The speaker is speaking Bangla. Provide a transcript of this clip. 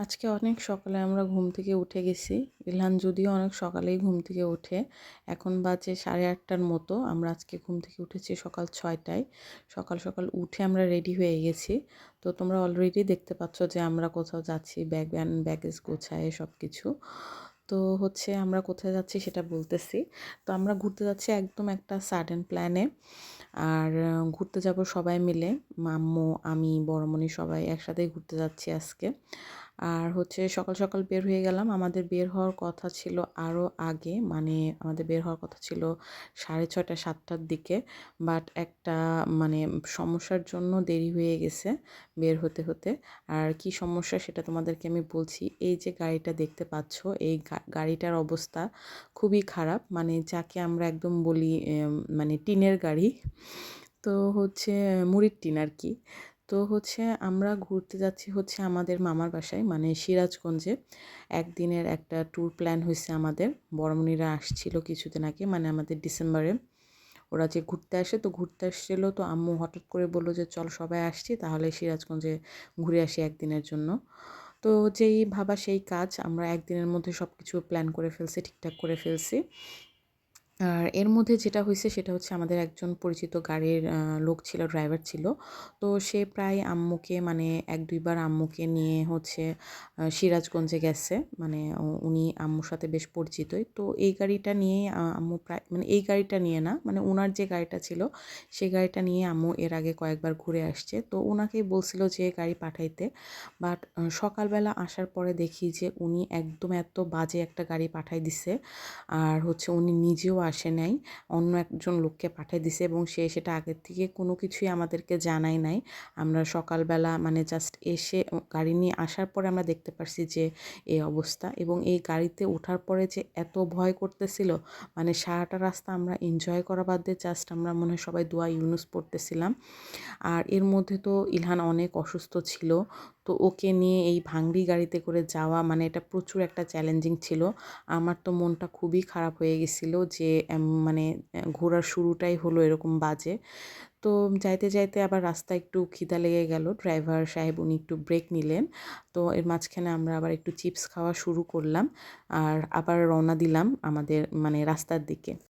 আজকে অনেক সকালে আমরা ঘুম থেকে উঠে গেছি। ইলহান যদিও অনেক সকালেই ঘুম থেকে উঠে এখন বাজে সাড়ে আটটার মতো। আমরা আজকে ঘুম থেকে উঠেছি সকাল ছয়টায়। সকাল সকাল উঠে আমরা রেডি হয়ে গেছি। তো তোমরা অলরেডি দেখতে পাচ্ছ যে আমরা কোথাও যাচ্ছি ব্যাগ ব্যাগেজ গোছায় সব কিছু তো হচ্ছে আমরা কোথায় যাচ্ছি সেটা বলতেছি। তো আমরা ঘুরতে যাচ্ছি একদম একটা সাডেন প্ল্যানে আর ঘুরতে যাব সবাই মিলে। মাম্মু, আমি, বড়মণি সবাই একসাথেই ঘুরতে যাচ্ছি আজকে। আর হচ্ছে সকাল সকাল বের হয়ে গেলাম। আমাদের বের হওয়ার কথা ছিল আরও আগে মানে আমাদের বের হওয়ার কথা ছিল সাড়ে ছয়টা, সাতটার দিকে। বাট একটা মানে সমস্যার জন্য দেরি হয়ে গেছে বের হতে হতে। আর কি সমস্যা সেটা তোমাদেরকে আমি বলছি, এই যে গাড়িটা দেখতে পাচ্ছ, এই গাড়িটার অবস্থা খুবই খারাপ। মানে যাকে আমরা একদম বলি মানে টিনের গাড়ি, তো হচ্ছে মুড়ির টিন আর কি। তো হচ্ছে আমরা ঘুরতে যাচ্ছি হচ্ছে আমাদের মামার বাসায় মানে সিরাজগঞ্জে। একদিনের একটা ট্যুর প্ল্যান হয়েছে আমাদের। বড়মনিরা আসছিল কিছুদিন আগে মানে আমাদের ডিসেম্বরে। ওরা যে ঘুরতে আসে, তো ঘুরতে আসছিল, তো আম্মু হঠাৎ করে বলল যে, চল সবাই আসছি, তাহলে সিরাজগঞ্জে ঘুরে আসি একদিনের জন্য। তো যেই ভাবা সেই কাজ, আমরা একদিনের মধ্যে সব কিছু প্ল্যান করে ফেলছি, ঠিকঠাক করে ফেলছি। আর এর মধ্যে যেটা হয়েছে সেটা হচ্ছে আমাদের একজন পরিচিত গাড়ির লোক ছিল ড্রাইভার ছিল। তো সে প্রায় আম্মুকে মানে এক দুইবার আম্মুকে নিয়ে হচ্ছে সিরাজগঞ্জে গেছে। মানে উনি আম্মুর সাথে বেশ পরিচিতই। তো এই গাড়িটা নিয়েই আম্মু প্রায় মানে এই গাড়িটা নিয়ে না মানে ওনার যে গাড়িটা ছিল, সেই গাড়িটা নিয়ে আম্মু এর আগে কয়েকবার ঘুরে আসছে। তো ওনাকেই বলছিল যে গাড়ি পাঠাইতে। বাট সকালবেলা আসার পরে দেখি যে, উনি একদম এত বাজে একটা গাড়ি পাঠাই দিছে। আর হচ্ছে উনি নিজেও আসে নাই, অন্য একজন লোককে পাঠিয়ে দিছে এবং সে সেটা আগের থেকে কোনো কিছুই আমাদেরকে জানাই নাই। আমরা সকালবেলা মানে জাস্ট এসে গাড়ি নিয়ে আসার পরে আমরা দেখতে পারছি যে এই অবস্থা এবং এই গাড়িতে ওঠার পরে যে এত ভয় করতেছিল মানে সারাটা রাস্তা আমরা এনজয় করা বাদ দিয়ে জাস্ট আমরা মনে হয় সবাই দোয়া ইউনুস পড়তেছিলাম। আর এর মধ্যে তো ইলহান অনেক অসুস্থ ছিল তো ওকে নিয়ে এই ভাঙড়ি গাড়িতে করে যাওয়া মানে এটা প্রচুর একটা চ্যালেঞ্জিং ছিল। আমার তো মনটা খুবই খারাপ হয়ে গেছিল যে মানে ঘোরার শুরুটাই হলো এরকম বাজে। তো যাইতে যাইতে আবার রাস্তা একটু খিদা লেগে গেল ড্রাইভার সাহেব উনি একটু ব্রেক নিলেন। তো এর মাঝখানে আমরা আবার একটু চিপস খাওয়া শুরু করলাম, আর আবার রওনা দিলাম আমাদের মানে রাস্তার দিকে।